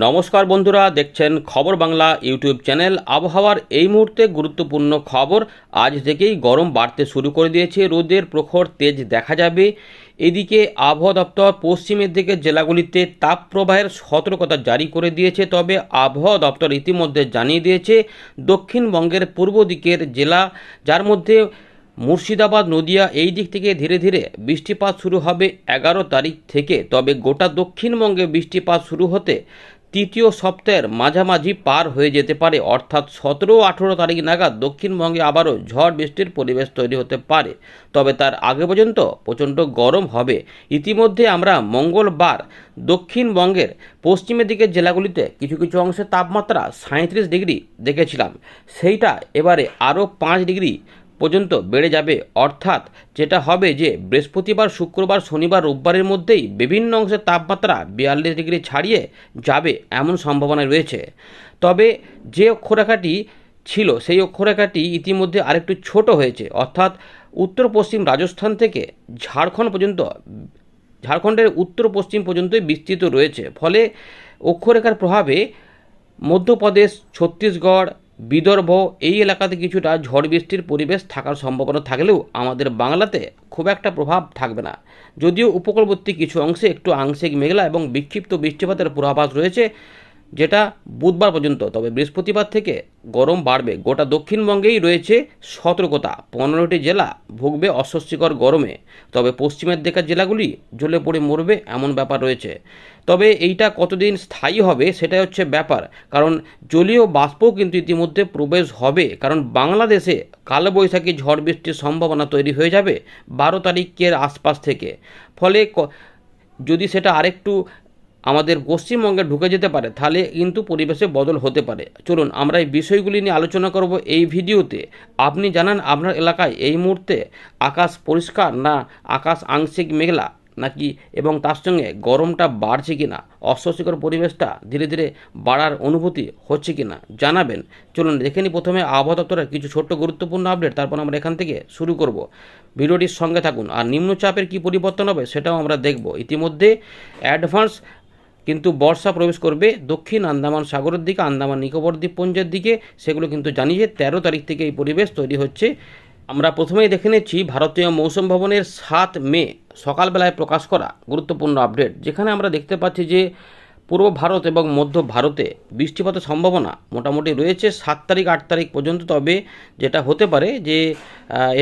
নমস্কার বন্ধুরা, দেখছেন খবর বাংলা ইউটিউব চ্যানেল। আবহাওয়ার এই মুহূর্তে গুরুত্বপূর্ণ খবর, আজ থেকেই গরম বাড়তে শুরু করে দিয়েছে। রোদের প্রখর তেজ দেখা যাবে। এদিকে আবহাওয়া দপ্তর পশ্চিমের দিকে জেলাগুলিতে তাপপ্রবাহের সতর্কতা জারি করে দিয়েছে, তবে আবহাওয়া দপ্তর ইতিমধ্যে জানিয়ে দিয়েছে, দক্ষিণবঙ্গের পূর্ব দিকের জেলা, যার মধ্যে মুর্শিদাবাদ, নদিয়া, এই দিক থেকে ধীরে ধীরে বৃষ্টিপাত শুরু হবে এগারো তারিখ থেকে। তবে গোটা দক্ষিণবঙ্গে বৃষ্টিপাত শুরু হতে তৃতীয় সপ্তাহের মাঝামাঝি পার হয়ে যেতে পারে, অর্থাৎ সতেরো আঠেরো তারিখ নাগাদ দক্ষিণবঙ্গে আবারও ঝড় বৃষ্টির পরিবেশ তৈরি হতে পারে। তবে তার আগে পর্যন্ত প্রচণ্ড গরম হবে। ইতিমধ্যে আমরা মঙ্গলবার দক্ষিণবঙ্গের পশ্চিমের দিকের জেলাগুলিতে কিছু কিছু অংশে তাপমাত্রা সাঁত্রিশ ডিগ্রি দেখেছিলাম। সেইটা এবারে আরও পাঁচ ডিগ্রি পর্যন্ত বেড়ে যাবে। অর্থাৎ যেটা হবে যে, বৃহস্পতিবার, শুক্রবার, শনিবার, রোববারের মধ্যেই বিভিন্ন অংশের তাপমাত্রা বিয়াল্লিশ ডিগ্রি ছাড়িয়ে যাবে এমন সম্ভাবনা রয়েছে। তবে যে অক্ষরেখাটি ছিল, সেই অক্ষরেখাটি ইতিমধ্যে আরেকটু ছোট হয়েছে। অর্থাৎ উত্তর পশ্চিম রাজস্থান থেকে ঝাড়খণ্ড পর্যন্ত, ঝাড়খণ্ডের উত্তর পশ্চিম পর্যন্তই বিস্তৃত রয়েছে। ফলে অক্ষরেখার প্রভাবে মধ্যপ্রদেশ, ছত্তিশগড় বিদর্ভ এই এলাকাতে কিছুটা ঝড় বৃষ্টির পরিবেশ থাকার সম্ভাবনা থাকলেও আমাদের বাংলাতে খুব একটা প্রভাব থাকবে না। যদিও উপকূলবর্তী কিছু অংশে একটু আংশিক মেঘলা এবং বিক্ষিপ্ত বৃষ্টিপাতের পূর্বাভাস রয়েছে যেটা বুধবার পর্যন্ত, তবে বৃহস্পতিবার থেকে গরম বাড়বে। গোটা দক্ষিণবঙ্গেই রয়েছে সতর্কতা। পনেরোটি জেলা ভুগবে অস্বস্তিকর গরমে, তবে পশ্চিমের দিকের জেলাগুলি জ্বলে পড়ে মরবে এমন ব্যাপার রয়েছে। তবে এইটা কতদিন স্থায়ী হবে সেটাই হচ্ছে ব্যাপার, কারণ জলীয় বাষ্পও কিন্তু ইতিমধ্যে প্রবেশ হবে, কারণ বাংলাদেশে কালবৈশাখী ঝড় বৃষ্টির সম্ভাবনা তৈরি হয়ে যাবে বারো তারিখের আশপাশ থেকে। ফলে যদি সেটা আরেকটু আমাদের পশ্চিমবঙ্গে ঢুকে যেতে পারে, তাহলে কিন্তু পরিবেশে বদল হতে পারে। চলুন, আমরা এই বিষয়গুলি নিয়ে আলোচনা করব এই ভিডিওতে। আপনি জানান আপনার এলাকায় এই মুহূর্তে আকাশ পরিষ্কার না আকাশ আংশিক মেঘলা নাকি এবং তার সঙ্গে গরমটা বাড়ছে কি না অস্বস্তিকর পরিবেশটা ধীরে ধীরে বাড়ার অনুভূতি হচ্ছে কি না জানাবেন। চলুন, দেখে নিই প্রথমে আবহাওয়া দপ্তরের কিছু ছোট্ট গুরুত্বপূর্ণ আপডেট তারপর আমরা এখান থেকে শুরু করব। ভিডিওটির সঙ্গে থাকুন। আর নিম্নচাপের কি পরিবর্তন হবে সেটাও আমরা দেখব। ইতিমধ্যে অ্যাডভান্স কিন্তু বর্ষা প্রবেশ করবে দক্ষিণ আন্দামান সাগরের দিকে, আন্দামান নিকোবর দ্বীপপুঞ্জের দিকে। সেগুলো কিন্তু জানিয়ে তেরো তারিখ থেকে এই পরিবেশ তৈরি হচ্ছে। আমরা প্রথমেই দেখে নিচ্ছি ভারতীয় মৌসুম ভবনের সাত মে সকালবেলায় প্রকাশ করা গুরুত্বপূর্ণ আপডেট, যেখানে আমরা দেখতে পাচ্ছি যে পূর্ব ভারত এবং মধ্য ভারতে বৃষ্টিপাতের সম্ভাবনা মোটামুটি রয়েছে সাত তারিখ, আট তারিখ পর্যন্ত। তবে যেটা হতে পারে যে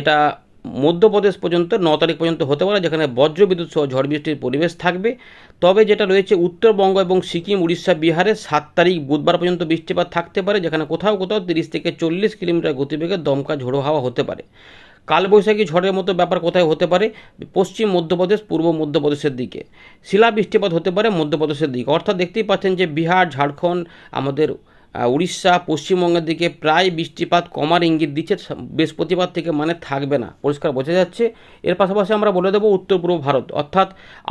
এটা মধ্যপ্রদেশ পর্যন্ত, ন তারিখ পর্যন্ত হতে পারে, যেখানে বজ্রবিদ্যুৎ সহ ঝড় বৃষ্টির পরিবেশ থাকবে। তবে যেটা রয়েছে উত্তরবঙ্গ এবং সিকিম, উড়িষ্যা, বিহারে সাত তারিখ বুধবার পর্যন্ত বৃষ্টিপাত থাকতে পারে, যেখানে কোথাও কোথাও তিরিশ থেকে চল্লিশ কিলোমিটার গতিবেগে দমকা ঝোড়ো হাওয়া হতে পারে। কালবৈশাখী ঝড়ের মতো ব্যাপার কোথায় হতে পারে? পশ্চিম মধ্যপ্রদেশ, পূর্ব মধ্যপ্রদেশের দিকে। শিলা বৃষ্টিপাত হতে পারে মধ্যপ্রদেশের দিকে। অর্থাৎ দেখতেই পাচ্ছেন যে বিহার, ঝাড়খণ্ড, আমাদের উড়িষ্যা পশ্চিমবঙ্গের দিকে প্রায় বৃষ্টিপাত কমার ইঙ্গিত দিচ্ছে বৃহস্পতিবার থেকে মানে থাকবে না। পরিষ্কার বোঝা যাচ্ছে। এর পাশাপাশি আমরা বলে দেবো উত্তর পূর্ব ভারত, অর্থাৎ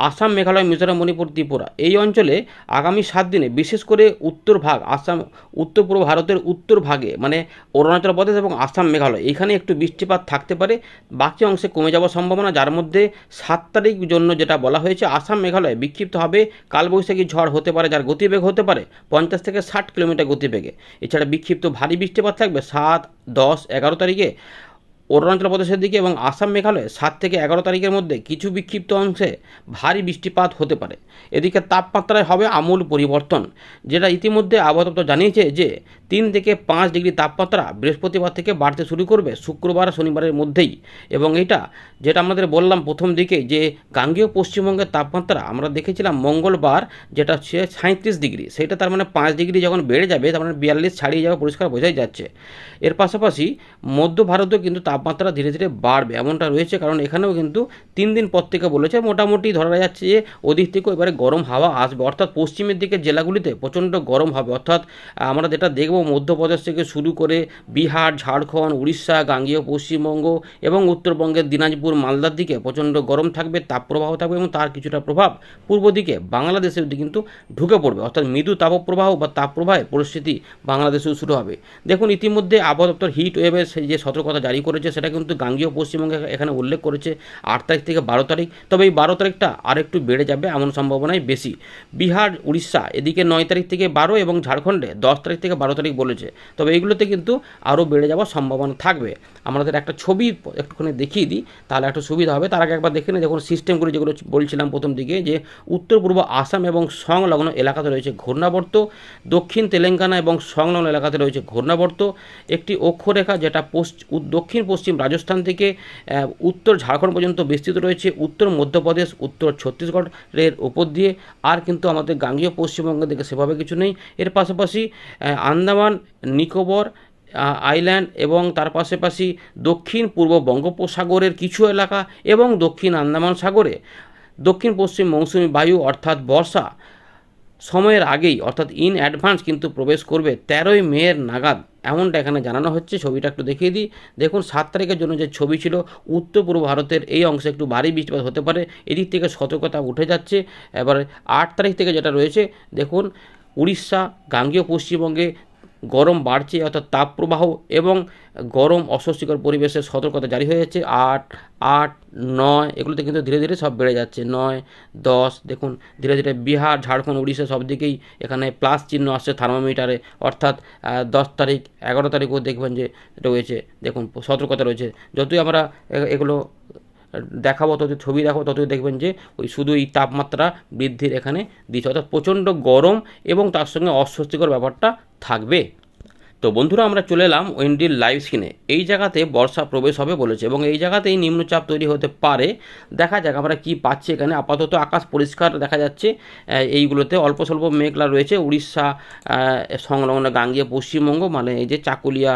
আসাম, মেঘালয়, মিজোরাম, মণিপুর, ত্রিপুরা। এই অঞ্চলে আগামী সাত দিনে বিশেষ করে উত্তর ভাগ, আসাম, উত্তর পূর্ব ভারতের উত্তর ভাগে মানে অরুণাচল প্রদেশ এবং আসাম, মেঘালয়, এখানে একটু বৃষ্টিপাত থাকতে পারে। বাকি অংশে কমে যাওয়ার সম্ভাবনা, যার মধ্যে সাত তারিখ জন্য যেটা বলা হয়েছে, আসাম, মেঘালয় বিক্ষিপ্ত হবে। কালবৈশাখী ঝড় হতে পারে, যার গতিবেগ হতে পারে পঞ্চাশ থেকে ষাট কিলোমিটার গতিবেগে। এছাড়া বিক্ষিপ্ত ভারী বৃষ্টিপাত থাকবে সাত, দশ, এগারো তারিখে। অরুণাচল প্রদেশের দিকে এবং আসাম মেঘালয়ে সাত থেকে এগারো তারিখের মধ্যে কিছু বিক্ষিপ্ত অংশে ভারী বৃষ্টিপাত হতে পারে। এদিকে তাপমাত্রায় হবে আমূল পরিবর্তন, যেটা ইতিমধ্যে আবহাওয়া দপ্তর জানিয়েছে যে তিন থেকে পাঁচ ডিগ্রি তাপমাত্রা বৃহস্পতিবার থেকে বাড়তে শুরু করবে শুক্রবার শনিবারের মধ্যেই। এবং এটা যেটা আমাদের বললাম প্রথম দিকে যে গাঙ্গেয় পশ্চিমবঙ্গের তাপমাত্রা আমরা দেখেছিলাম মঙ্গলবার যেটা হচ্ছে সাঁত্রিশ ডিগ্রি। সেটা তার মানে পাঁচ ডিগ্রি যখন বেড়ে যাবে তার মানে বিয়াল্লিশ ছাড়িয়ে যাওয়া পরিষ্কার বোঝাই যাচ্ছে। এর পাশাপাশি মধ্য ভারতেও কিন্তু তাপমাত্রা ধীরে ধীরে বাড়বে এমনটা রয়েছে কারণ এখানেও কিন্তু তিন দিন পর থেকে বলেছে মোটামুটি ধরা যাচ্ছে যে ওদিক থেকেও এবারে গরম হাওয়া আসবে। অর্থাৎ পশ্চিমের দিকে জেলাগুলিতে প্রচণ্ড গরম হবে। অর্থাৎ আমরা যেটা দেখব মধ্যপ্রদেশ থেকে শুরু করে বিহার, ঝাড়খণ্ড, উড়িষ্যা, গাঙ্গেয় পশ্চিমবঙ্গ এবং উত্তরবঙ্গের দিনাজপুর, মালদার দিকে প্রচণ্ড গরম থাকবে, তাপপ্রবাহ থাকবে এবং তার কিছুটা প্রভাব পূর্ব দিকে বাংলাদেশের দিকে কিন্তু ঢুকে পড়বে। অর্থাৎ মৃদু তাপপ্রবাহ বা তাপপ্রবাহের পরিস্থিতি বাংলাদেশেও শুরু হবে। দেখুন, ইতিমধ্যে আবহাওয়া দপ্তর হিট ওয়েভের যে সতর্কতা জারি করেছে, সেটা কিন্তু গাঙ্গীয় পশ্চিমবঙ্গে এখানে উল্লেখ করেছে আট তারিখ থেকে বারো তারিখ। তবে এই বারো তারিখটা আর একটু বেড়ে যাবে এমন সম্ভাবনাই বেশি। বিহার, উড়িষ্যা এদিকে নয় তারিখ থেকে বারো এবং ঝাড়খণ্ডে দশ তারিখ থেকে বারো তারিখ বলেছে। তবে এইগুলোতে কিন্তু আরও বেড়ে যাওয়ার সম্ভাবনা থাকবে। আমাদের একটা ছবি একটুখানি দেখিয়ে দিই তাহলে একটু সুবিধা হবে। তার আগে একবার দেখে নিই দেখুন সিস্টেমগুলি যেগুলো বলছিলাম প্রথম দিকে যে উত্তর পূর্ব আসাম এবং সংলগ্ন এলাকাতে রয়েছে ঘূর্ণাবর্ত দক্ষিণ তেলেঙ্গানা এবং সংলগ্ন এলাকাতে রয়েছে ঘূর্ণাবর্ত। একটি অক্ষরেখা যেটা দক্ষিণ পশ্চিম রাজস্থান থেকে উত্তর ঝাড়খণ্ড পর্যন্ত বিস্তৃত রয়েছে উত্তর মধ্যপ্রদেশ উত্তর ছত্তিশগড়ের ওপর দিয়ে। আর কিন্তু আমাদের গাঙ্গীয় পশ্চিমবঙ্গের দিকে সেভাবে কিছু নেই। এর পাশাপাশি আহ, আন্দামান নিকোবর আইল্যান্ড এবং তার পাশাপাশি দক্ষিণ পূর্ব বঙ্গোপসাগরের কিছু এলাকা এবং দক্ষিণ আন্দামান সাগরে। দক্ষিণ পশ্চিম মৌসুমি বায়ু অর্থাৎ বর্ষা সময়ের আগেই, অর্থাৎ ইন অ্যাডভান্স কিন্তু প্রবেশ করবে তেরোই মেয়ের নাগাদ। এমনটা এখানে জানানো হচ্ছে, ছবিটা একটু দেখিয়ে দিই। দেখুন, সাত তারিখের জন্য যে ছবি ছিল, উত্তর পূর্ব ভারতের এই অংশে একটু ভারী বৃষ্টিপাত হতে পারে, এদিক থেকে সতর্কতা উঠে যাচ্ছে। এবার আট তারিখ থেকে যেটা রয়েছে, দেখুন, উড়িষ্যা, গাঙ্গীয় পশ্চিমবঙ্গে গরম বাড়ছে, অর্থাৎ তাপপ্রবাহ এবং গরম অস্বস্তিকর পরিবেশের সতর্কতা জারি হয়ে যাচ্ছে আট আট, নয়, এগুলোতে কিন্তু ধীরে ধীরে সব বেড়ে যাচ্ছে। নয়, দশ, দেখুন, ধীরে ধীরে বিহার, ঝাড়খণ্ড, উড়িষ্যা সব দিকেই এখানে প্লাস চিহ্ন আসছে থার্মোমিটারে অর্থাৎ দশ তারিখ, এগারো তারিখও দেখবেন যে রয়েছে, দেখুন, সতর্কতা রয়েছে। যতই আমরা এগুলো দেখাবো, তত ছবি দেখাবো, ততই দেখবেন যে ওই শুধু এই তাপমাত্রা বৃদ্ধির এখানে দিচ্ছে। অর্থাৎ প্রচণ্ড গরম এবং তার সঙ্গে অস্বস্তিকর ব্যাপারটা থাকবে। তো বন্ধুরা, আমরা চলে এলাম ওয়েন্ডির লাইভ স্ক্রিনে এই জায়গাতে বর্ষা প্রবেশ হবে বলেছে এবং এই জায়গাতেই নিম্নচাপ তৈরি হতে পারে। দেখা যাক আমরা কি পাচ্ছি এখানে। আপাতত আকাশ পরিষ্কার দেখা যাচ্ছে। এইগুলোতে অল্প স্বল্প মেঘলা রয়েছে। উড়িষ্যা সংলগ্ন গাঙ্গীয় পশ্চিমবঙ্গ মানে এই যে চাকুলিয়া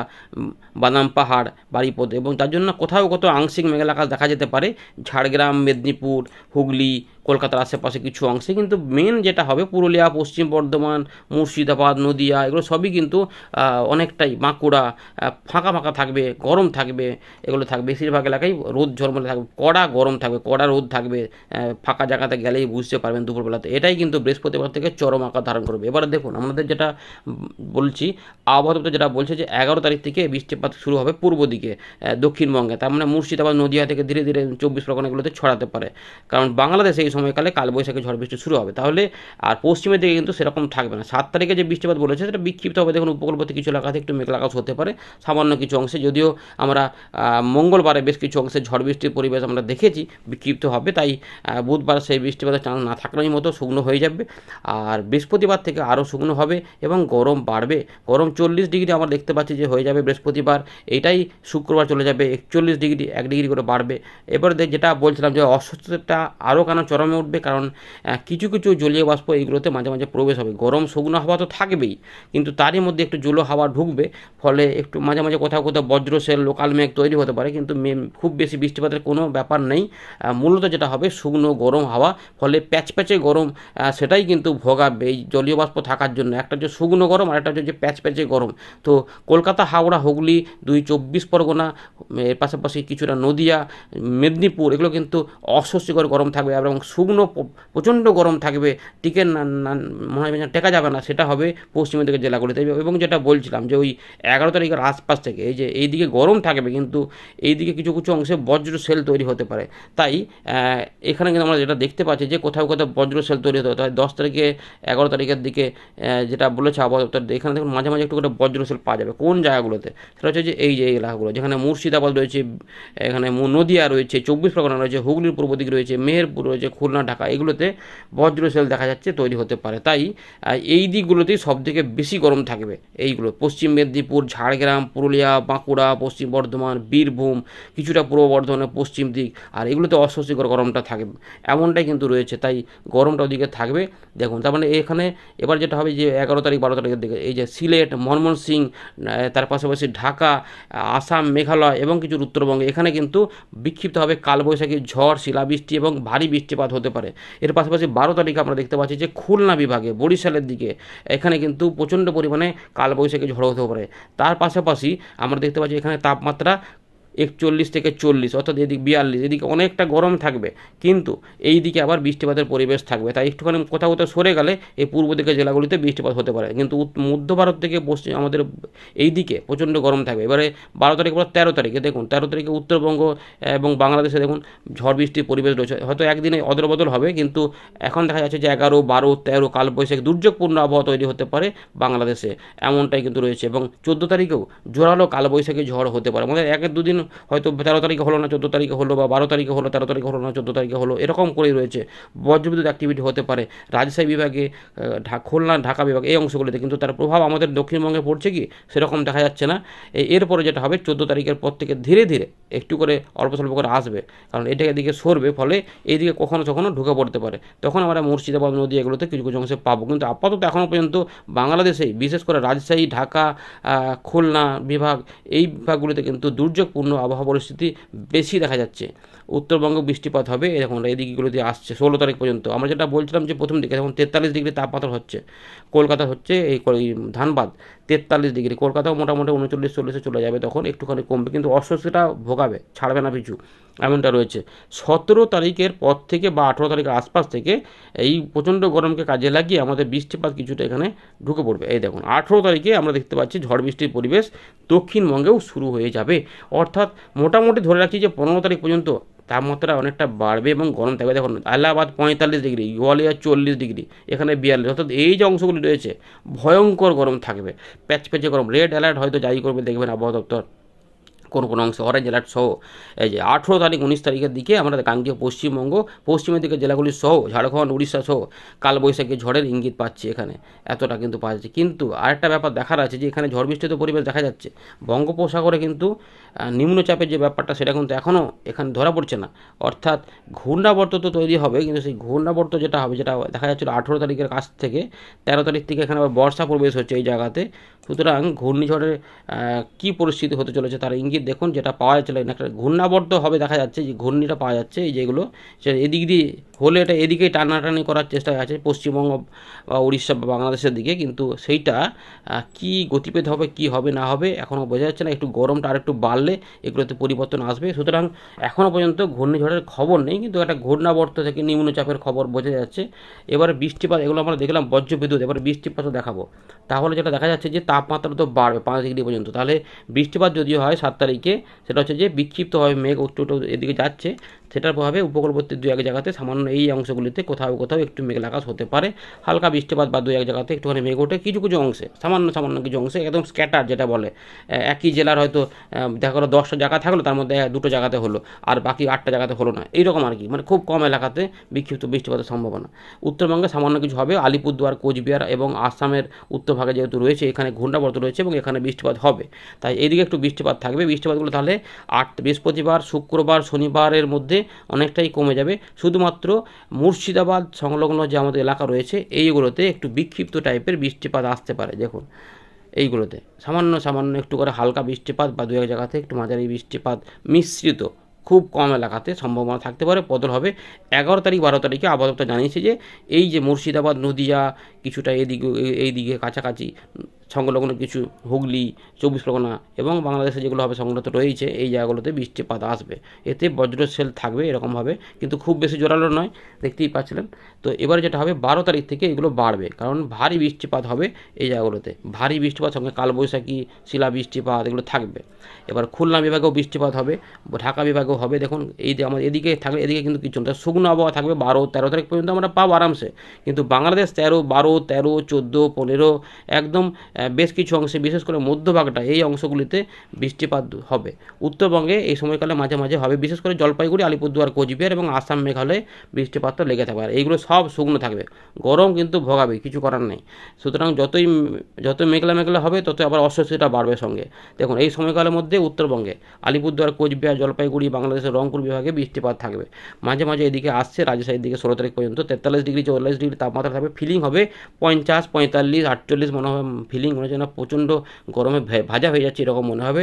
বাদাম পাহাড় বাড়িপথ এবং তার জন্য কোথাও কোথাও আংশিক মেঘলা আকাশ দেখা যেতে পারে। ঝাড়গ্রাম, মেদিনীপুর, হুগলি কলকাতার আশেপাশে কিছু অংশে, কিন্তু মেন যেটা হবে পুরুলিয়া, পশ্চিম বর্ধমান, মুর্শিদাবাদ, নদিয়া, এগুলো সবই কিন্তু অনেকটাই বাঁকুড়া ফাঁকা ফাঁকা থাকবে, গরম থাকবে, এগুলো থাকবে। বেশিরভাগ এলাকায় রোদ ঝলমলে থাকবে, কড়া গরম থাকবে, কড়া রোদ থাকবে ফাঁকা জায়গাতে গেলেই বুঝতে পারবেন দুপুরবেলাতে। এটাই কিন্তু বৃহস্পতিবার থেকে চরম আকার ধারণ করবে। এবারে দেখুন, আমাদের যেটা বলছি, আবহাওয়া যেটা বলছে যে এগারো তারিখ থেকে বৃষ্টিপাত শুরু হবে পূর্ব দিকে দক্ষিণবঙ্গে। তার মানে মুর্শিদাবাদ, নদিয়া থেকে ধীরে ধীরে চব্বিশ পরগনা এগুলোতে ছড়াতে পারে। কারণ বাংলাদেশে এই সময়কালে কালবৈশাখী ঝড় বৃষ্টি শুরু হবে। তাহলে আর পশ্চিমের দিকে কিন্তু সেরকম থাকবে না। সাত তারিখে যে বৃষ্টিপাত বলেছে, সেটা বিক্ষিপ্ত হবে। দেখুন, উপকূলবর্তী কিছু এলাকাতে একটু মেঘলা আকাশ হতে পারে, সামান্য কিছু অংশে। যদিও আমরা মঙ্গলবারে বেশ কিছু অংশে ঝড় বৃষ্টির পরিবেশ আমরা দেখেছি, বিক্ষিপ্ত হবে। তাই বুধবার সেই বৃষ্টিপাতের চান্স না থাকলেই মতো শুকনো হয়ে যাবে। আর বৃহস্পতিবার থেকে আরও শুকনো হবে এবং গরম বাড়বে। গরম চল্লিশ ডিগ্রি আমরা দেখতে পাচ্ছি যে হয়ে যাবে বৃহস্পতিবার। এটাই শুক্রবার চলে যাবে, একচল্লিশ ডিগ্রি, এক ডিগ্রি করে বাড়বে। এবারে যেটা বলছিলাম যে অস্বস্তিটা আরও কেন চরমে উঠবে, কারণ কিছু কিছু জলীয় বাষ্প এইগুলোতে মাঝে মাঝে প্রবেশ হবে। গরম শুকনো হাওয়া তো থাকবেই, কিন্তু তারই মধ্যে একটু জলো হাওয়া ঢুকবে, ফলে একটু মাঝে মাঝে কোথাও কোথাও বজ্রশেল, লোকাল মেঘ তৈরি হতে পারে, কিন্তু খুব বেশি বৃষ্টিপাতের কোনো ব্যাপার নেই। মূলত যেটা হবে শুকনো গরম হাওয়া, ফলে প্যাচ প্যাচে গরম সেটাই কিন্তু ভোগাবে এই জলীয় বাষ্প থাকার জন্য। একটা হচ্ছে শুকনো গরম আর একটা হচ্ছে যে প্যাচ প্যাচে গরম। তো কলকাতা, হাওড়া, হুগলি, দুই চব্বিশ পরগনা, এর পাশাপাশি কিছুটা নদিয়া, মেদিনীপুর, এগুলো কিন্তু অস্বস্তিকর গরম থাকবে এবং শুকনো প্রচণ্ড গরম থাকবে টিকে মনে হয় টেকা যাবে না, সেটা হবে পশ্চিমের দিকের জেলাগুলিতে। এবং যেটা বলছিলাম যে ওই এগারো তারিখের আশপাশ থেকে এই যে এই দিকে গরম থাকবে, কিন্তু এই দিকে কিছু কিছু অংশে বজ্র সেল তৈরি হতে পারে। তাই এখানে কিন্তু আমরা যেটা দেখতে পাচ্ছি যে কোথাও কোথাও বজ্র সেল তৈরি হতে পারে। দশ তারিখে, এগারো তারিখের দিকে যেটা বলেছে আবহাওয়া দপ্তর, এখানে দেখুন মাঝে মাঝে একটু করে বজ্র সেল পাওয়া যাবে। কোন জায়গাগুলোতে? সেটা হচ্ছে যে এই যে এলাকাগুলো, যেখানে মুর্শিদাবাদ রয়েছে, এখানে নদিয়া রয়েছে, চব্বিশ পরগনা রয়েছে, হুগলির পূর্ব দিক রয়েছে, মেহেরপুর রয়েছে খুলনা, ঢাকা, এগুলোতে বজ্র সেল দেখা যাচ্ছে তৈরি হতে পারে। তাই এই দিকগুলোতেই সব থেকে বেশি গরম থাকবে এইগুলো। পশ্চিম মেদিনীপুর, ঝাড়গ্রাম, পুরুলিয়া, বাঁকুড়া, পশ্চিম বর্ধমান, বীরভূম, কিছুটা পূর্ব বর্ধমানের পশ্চিম দিক, আর এগুলোতে অস্বস্তিকর গরমটা থাকবে। এমনটাই কিন্তু রয়েছে, তাই গরমটা ওদিকে থাকবে। দেখুন, তার মানে এখানে এবার যেটা হবে যে এগারো তারিখ, বারো তারিখের দিকে এই যে সিলেট ময়মনসিং তার পাশাপাশি ঢাকা আসাম, মেঘালয় এবং কিছু উত্তরবঙ্গে, এখানে কিন্তু বিক্ষিপ্তভাবে কালবৈশাখী ঝড়, শিলাবৃষ্টি এবং ভারী বৃষ্টিপাত হতে পারে। এর পাশাপাশি বারো তারিখে আমরা দেখতে পাচ্ছি যে খুলনা বিভাগে বরিশালের দিকে এখানে কিন্তু প্রচণ্ড পরিমাণে কালবৈশাখী ঝড় হতে পারে। তার পাশাপাশি আমরা দেখতে পাচ্ছি এখানে তাপমাত্রা একচল্লিশ থেকে চল্লিশ, অর্থাৎ এদিক বিয়াল্লিশ, এদিকে অনেকটা গরম থাকবে, কিন্তু এই দিকে আবার বৃষ্টিপাতের পরিবেশ থাকবে। তাই একটুখানি কোথাও কোথাও সরে গেলে এই পূর্ব দিকে জেলাগুলিতে বৃষ্টিপাত হতে পারে। কিন্তু মধ্য ভারত থেকে পশ্চিম আমাদের এই দিকে প্রচণ্ড গরম থাকবে। এবারে বারো তারিখ বা তেরো তারিখে দেখুন, তেরো তারিখে উত্তরবঙ্গ এবং বাংলাদেশে দেখুন ঝড় বৃষ্টির পরিবেশ রয়েছে। হয়তো একদিনে অদল বদল হবে, কিন্তু এখন দেখা যাচ্ছে যে এগারো, বারো, তেরো কালবৈশাখ দুর্যোগপূর্ণ আবহাওয়া তৈরি হতে পারে বাংলাদেশে। এমনটাই কিন্তু রয়েছে এবং চোদ্দ তারিখেও জোরালো কালবৈশাখী ঝড় হতে পারে। আমাদের একের দুদিন হয়তো তেরো তারিখে হলো না, চোদ্দ তারিখে হলো বা বারো তারিখে হলো, তেরো তারিখে হলো না, চোদ্দ তারিখে হলো, এরকম করেই রয়েছে। বজ্রবিদ্যুৎ অ্যাক্টিভিটি হতে পারে। রাজশাহী বিভাগে খুলনা, ঢাকা বিভাগ এই অংশগুলিতে কিন্তু তার প্রভাব আমাদের দক্ষিণবঙ্গে পড়ছে কি? সেরকম দেখা যাচ্ছে না। এরপরে যেটা হবে, চোদ্দ তারিখের পর থেকে ধীরে ধীরে একটু করে অল্প স্বল্প করে আসবে। কারণ এটা এদিকে সরবে, ফলে এইদিকে কখনো কখনো ঢুকে পড়তে পারে। তখন আমরা মুর্শিদাবাদ নদী এগুলোতে কিছু কিছু অংশে পাবো। কিন্তু আপাতত এখনও পর্যন্ত বাংলাদেশেই, বিশেষ করে রাজশাহী, ঢাকা খুলনা বিভাগ, এই বিভাগগুলিতে কিন্তু দুর্যোগপূর্ণ আবহাওয়া পরিস্থিতি বেশি দেখা যাচ্ছে। উত্তরবঙ্গ বৃষ্টিপাত হবে, এই দেখুন এই দিকগুলোতে আসছে, ষোলো তারিখ পর্যন্ত। আমরা যেটা বলছিলাম যে প্রথম দিকে এখন তেতাল্লিশ ডিগ্রি তাপমাত্রা হচ্ছে কলকাতা হচ্ছে এই ধানবাদ, তেতাল্লিশ ডিগ্রি, কলকাতাও মোটামুটি উনচল্লিশ চল্লিশে চলে যাবে তখন, একটুখানি কমবে, কিন্তু অস্বস্তিটা ভোগাবে, ছাড়বে না পিছু, এমনটা রয়েছে। সতেরো তারিখের পর থেকে বা আঠেরো তারিখের আশপাশ থেকে এই প্রচণ্ড গরমকে কাজে লাগিয়ে আমাদের বৃষ্টিপাত কিছুটা এখানে ঢুকে পড়বে। এই দেখুন, আঠেরো তারিখে আমরা দেখতে পাচ্ছি ঝড় বৃষ্টির পরিবেশ দক্ষিণবঙ্গেও শুরু হয়ে যাবে। অর্থাৎ মোটামুটি ধরে রাখছি যে পনেরো তারিখ পর্যন্ত তাপমাত্রা অনেকটা বাড়বে এবং গরম থাকবে। দেখুন আলাহাবাদ পঁয়তাল্লিশ ডিগ্রি গোয়ালিয়া চল্লিশ ডিগ্রি, এখানে বিয়াল্লিশ। অর্থাৎ এই যে অংশগুলি রয়েছে, ভয়ঙ্কর গরম থাকবে, প্যাচপ্যাচে গরম রেড অ্যালার্ট হয়তো জারি করবে, দেখবেন আবহাওয়া দপ্তর। কোন কোন অংশে? অরেঞ্জ অ্যালার্ট সহ। এই যে আঠেরো তারিখ উনিশ তারিখের দিকে আমাদের গাঙ্গীয় পশ্চিমবঙ্গ, পশ্চিমের দিকে জেলাগুলি সহ, ঝাড়খণ্ড, উড়িষ্যা সহ কালবৈশাখী ঝড়ের ইঙ্গিত পাচ্ছি এখানে। এতটা কিন্তু পাওয়া যাচ্ছে কিন্তু আরেকটা ব্যাপার দেখার আছে যে এখানে ঝড় বৃষ্টিত পরিবেশ দেখা যাচ্ছে। বঙ্গোপসাগরে কিন্তু নিম্নচাপের যে ব্যাপারটা সেটা কিন্তু এখনও এখানে ধরা পড়ছে না। অর্থাৎ ঘূর্ণাবর্ত তো তৈরি হবে, কিন্তু সেই ঘূর্ণাবর্ত যেটা হবে, যেটা দেখা যাচ্ছিল আঠেরো তারিখের কাছ থেকে, তেরো তারিখ থেকে এখানে আবার বর্ষা প্রবেশ হচ্ছে এই জায়গাতে। সুতরাং ঘূর্ণিঝড়ের কী পরিস্থিতি হতে চলেছে তার ইঙ্গিত দেখুন, যেটা পাওয়া যাচ্ছিল একটা ঘূর্ণাবর্ত হবে দেখা যাচ্ছে, যে ঘূর্ণিটা পাওয়া যাচ্ছে, এই যেগুলো, সে এদিক দিয়ে হলে এটা এদিকেই টানাটানি করার চেষ্টা আছে পশ্চিমবঙ্গ বা উড়িষ্যা বা বাংলাদেশের দিকে, কিন্তু সেইটা কি গতিবেদ হবে, কি হবে, না হবে এখনও বোঝা যাচ্ছে না। একটু গরমটা আর একটু বাড়লে এগুলোতে পরিবর্তন আসবে। সুতরাং এখনও পর্যন্ত ঘূর্ণিঝড়ের খবর নেই, কিন্তু একটা ঘূর্ণাবর্ত থেকে নিম্নচাপের খবর বোঝা যাচ্ছে। এবারে বৃষ্টিপাত, এগুলো আমরা দেখলাম বজ্রবিদ্যুৎ, এবার বৃষ্টিপাতও দেখাবো। তাহলে যেটা দেখা যাচ্ছে যে তাপমাত্রা তো বাড়বে, পাঁচ ডিগ্রি পর্যন্ত। তাহলে বৃষ্টিপাত যদিও হয় সাত তারিখে, সেটা হচ্ছে যে বিক্ষিপ্তভাবে মেঘ একটু এদিকে যাচ্ছে। সেটার প্রভাবে উপকূলবর্তী দু এক জায়গাতে সামান্য এই অংশগুলিতে কোথাও কোথাও একটু মেঘলা আকাশ হতে পারে। হালকা বৃষ্টিপাত বা দু এক জায়গাতে একটুখানি মেঘ ওঠে। কিছু কিছু অংশে, সামান্য সামান্য কিছু অংশে একদম স্ক্যাটার যেটা বলে। একই জেলার হয়তো দেখা গেলো দশটা জায়গা থাকল, তার মধ্যে দুটো জায়গাতে হলো, আর বাকি আটটা জায়গাতে হলো না। এইরকম আর কি মানে খুব কম এলাকাতে বিক্ষিপ্ত বৃষ্টিপাতের সম্ভাবনা। উত্তরবঙ্গে সামান্য কিছু হবে, আলিপুরদুয়ার, কোচবিহার এবং আসামের উত্তরভাগে যেহেতু রয়েছে, এখানে ঘূর্ণাবর্ত রয়েছে এবং এখানে বৃষ্টিপাত হবে। তাই এদিকে একটু বৃষ্টিপাত থাকবে। বৃষ্টিপাতগুলো তাহলে আট, বৃহস্পতিবার, শুক্রবার, শনিবারের মধ্যে অনেকটাই কমে যাবে। শুধুমাত্র মুর্শিদাবাদ সংলগ্ন যে আমাদের এলাকা রয়েছে, এইগুলোতে একটু বিক্ষিপ্ত টাইপের বৃষ্টিপাত আসতে পারে, দেখুন। এইগুলোতে। সামান্য সামান্য একটু করে হালকা বৃষ্টিপাত বা দু এক জায়গাতে একটু মাঝারি বৃষ্টিপাত মিশ্রিত খুব কম এলাকাতে সম্ভাবনা থাকতে পারে। বদল হবে এগারো তারিখ, বারো তারিখে আবহাওয়া জানিয়েছে যে, এই যে মুর্শিদাবাদ নদিয়া কিছুটা এদিকে এই দিকে কাছাকাছি সংলগ্ন কিছু হুগলি, চব্বিশ পরগনা এবং বাংলাদেশে যেগুলো হবে সংলগ্ন রয়েছে, এই জায়গাগুলোতে বৃষ্টিপাত আসবে। এতে বজ্রশেল থাকবে এরকমভাবে, কিন্তু খুব বেশি জোরালো নয়, দেখতেই পাচ্ছিলেন। তো এবারে যেটা হবে, বারো তারিখ থেকে এগুলো বাড়বে, কারণ ভারী বৃষ্টিপাত হবে এই জায়গাগুলোতে। ভারী বৃষ্টিপাত, সঙ্গে কালবৈশাখী, শিলা বৃষ্টিপাত এগুলো থাকবে। এবার খুলনা বিভাগেও বৃষ্টিপাত হবে, ঢাকা বিভাগেও হবে। দেখুন, এই আমাদের এদিকে থাকবে এদিকে কিন্তু কিছু না শুকনো আবহাওয়া থাকবে বারো, তেরো তারিখ পর্যন্ত আমরা পাবো আরামসে। কিন্তু বাংলাদেশ তেরো, বারো, তেরো, চোদ্দ, পনেরো, একদম বেশ কিছু অংশে, বিশেষ করে মধ্যভাগটা, এই অংশগুলিতে বৃষ্টিপাত হবে। উত্তরবঙ্গে এই সময়কালে মাঝে মাঝে হবে, বিশেষ করে জলপাইগুড়ি, আলিপুরদুয়ার, কোচবিহার এবং আসাম মেঘালয়ে বৃষ্টিপাতটা লেগে থাকবে। আর এইগুলো সব শুকনো থাকবে। গরম কিন্তু ভোগাবে, কিছু করার নেই। সুতরাং যতই যত মেঘলা মেঘলা হবে তত আবার অস্বস্তিটা বাড়বে সঙ্গে। দেখুন, এই সময়কালের মধ্যে উত্তরবঙ্গে আলিপুরদুয়ার, কোচবিহার, জলপাইগুড়ি, বাংলাদেশের রংপুর বিভাগে বৃষ্টিপাত থাকবে। মাঝে মাঝে এদিকে আসছে, রাজশাহীর দিকে ষোলো তারিখ পর্যন্ত তেতাল্লিশ ডিগ্রি চল্লিশ ডিগ্রি তাপমাত্রা থাকবে। ফিলিং হবে পঞ্চাশ, পঁয়তাল্লিশ, আটচল্লিশ, মনে হয় ফিলিং মনে হচ্ছে না, প্রচণ্ড গরমে ভাজা হয়ে যাচ্ছে এরকম মনে হবে।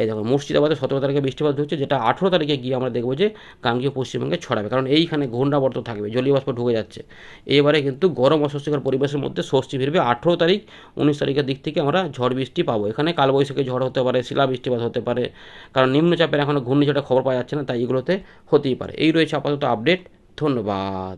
এই দেখো, মুর্শিদাবাদে সতেরো তারিখে বৃষ্টিপাত হচ্ছে, যেটা আঠেরো তারিখে গিয়ে আমরা দেখব যে গাঙ্গীয় পশ্চিমবঙ্গে ছড়াবে, কারণ এইখানে ঘূর্ণাবর্ত থাকবে, জলীয় বাষ্প ঢুকে যাচ্ছে। এবারে কিন্তু গরম অস্বস্তিকর পরিবেশের মধ্যে স্বস্তি ফিরবে, আঠেরো তারিখ, উনিশ তারিখের দিক থেকে আমরা ঝড় বৃষ্টি পাবো। এখানে কালবৈশাখী ঝড় হতে পারে শিলা বৃষ্টিপাত হতে পারে, কারণ নিম্নচাপের এখনও ঘূর্ণিঝড়ের খবর পাওয়া যাচ্ছে না, তাই এগুলোতে হতেই পারে। এই রয়েছে আপাতত আপডেট ধন্যবাদ।